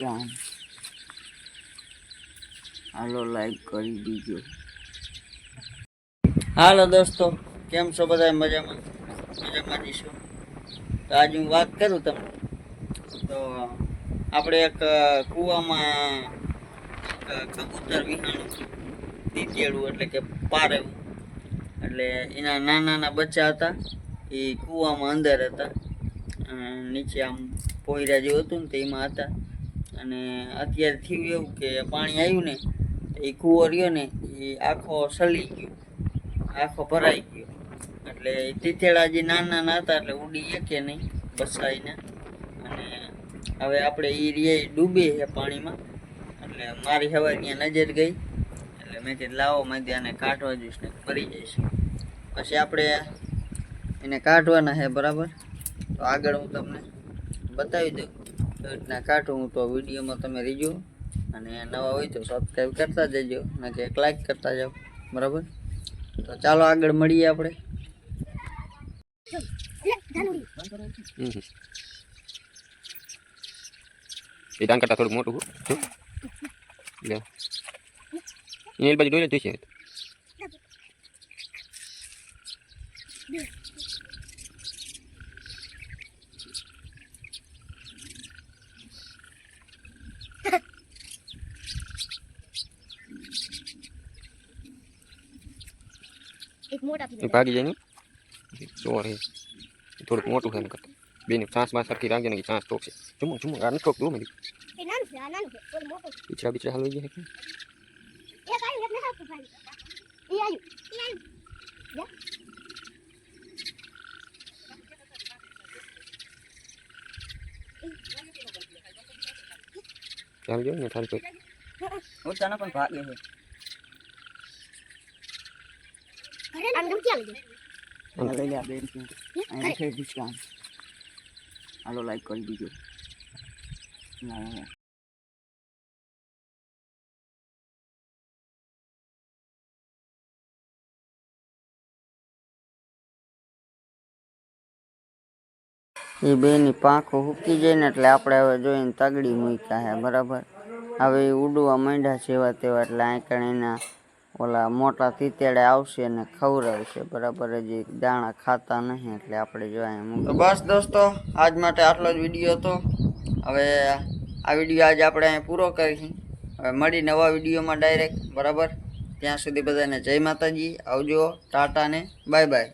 જાણ હાલો લાઈક કરી દીજો. હાલો દોસ્તો, કેમ છો બધા મજામાં? મજામાં જઈશું તો આજે હું વાત કરું તમને. તો આપણે એક કૂવામાં કબૂતર વિહાણું દીતેડું એટલે કે પારેવું. એટલે એના નાના નાના બચ્ચા હતા. એ કૂવામાં અંદર હતા. નીચે આમ પોયરા જેવું હતું ને તેમાં હતા. અને અત્યારે થયું એવું કે પાણી આવ્યું ને, એ કૂવો રહ્યો ને, એ આખો સલી ગયો. આખો ભરાઈ ગયો. એટલે તીતેડા જે નાના નાના હતા એટલે ઉડી કે નહીં, બસાઈને. અને હવે આપણે એ રિયા ડૂબે છે પાણીમાં. એટલે મારી હવે ત્યાં નજર ગઈ. એટલે મેં કીધું, લાવો, મેં ત્યાંને કાઢવા જઈશ ને ફરી જઈશ. પછી આપણે એને કાઢવાના છે બરાબર. તો આગળ હું તમને બતાવી દઉં. રીતના કાઢું તો વિડીયોમાં તમે રીજો અને નવા હોય તો સબસ્ક્રાઈબ કરતા જજો. કે એક લાઈક કરતા જાઓ. બરાબર? તો ચાલો આગળ મળીએ આપણે. એ દાન કરતા થોડું મોટું લે. એની બાજુ ડોલે જોઈશે એક મોટા એ ભાગી જાય નહીં ચોર હે એ થોડુંક મોટું છે એના કરતાં બેને સાસ બાસ સરખી રાખજે ને કે સાસ ટોકશે જુમો જુમો આ નથી ટોકતું મેં એ નાનું છે આ નાનું છે ઓલું મોટું છે. પીછડા બીછડા હાલવી જાય કે એક આવ્યું એક નથી આવતું ભાઈ એ આવ્યું એ આવ્યું જા. ચાલ જો ને થાળી કોઈ ઓછાના પણ ભાગે છે આમ ધમકી આવી ગઈ. આ લઈ લે આ બેન અહીં છે ડિસ્કાઉન્ટ હાલો લાઈક કરી દીજો. એ બેની પાંખો હૂકી જાય ને એટલે આપણે હવે જોઈને તગડી મૂક્યા છે બરાબર? હવે એ ઉડવા માંડ્યા છે એવા તેવા એટલે આંકણ એના ઓલા મોટા તીતેડા આવશે અને ખવડાવશે. બરાબર હજી દાણા ખાતા નહીં એટલે આપણે જોઈએ તો બસ દોસ્તો, આજ માટે આટલો જ વીડિયો હતો. હવે આ વીડિયો આજે આપણે અહીંયા પૂરો કરીશું. હવે મળી નવા વિડીયોમાં ડાયરેક્ટ. બરાબર? ત્યાં સુધી બધાને જય માતાજી. આવજો ટાટા ને બાય બાય.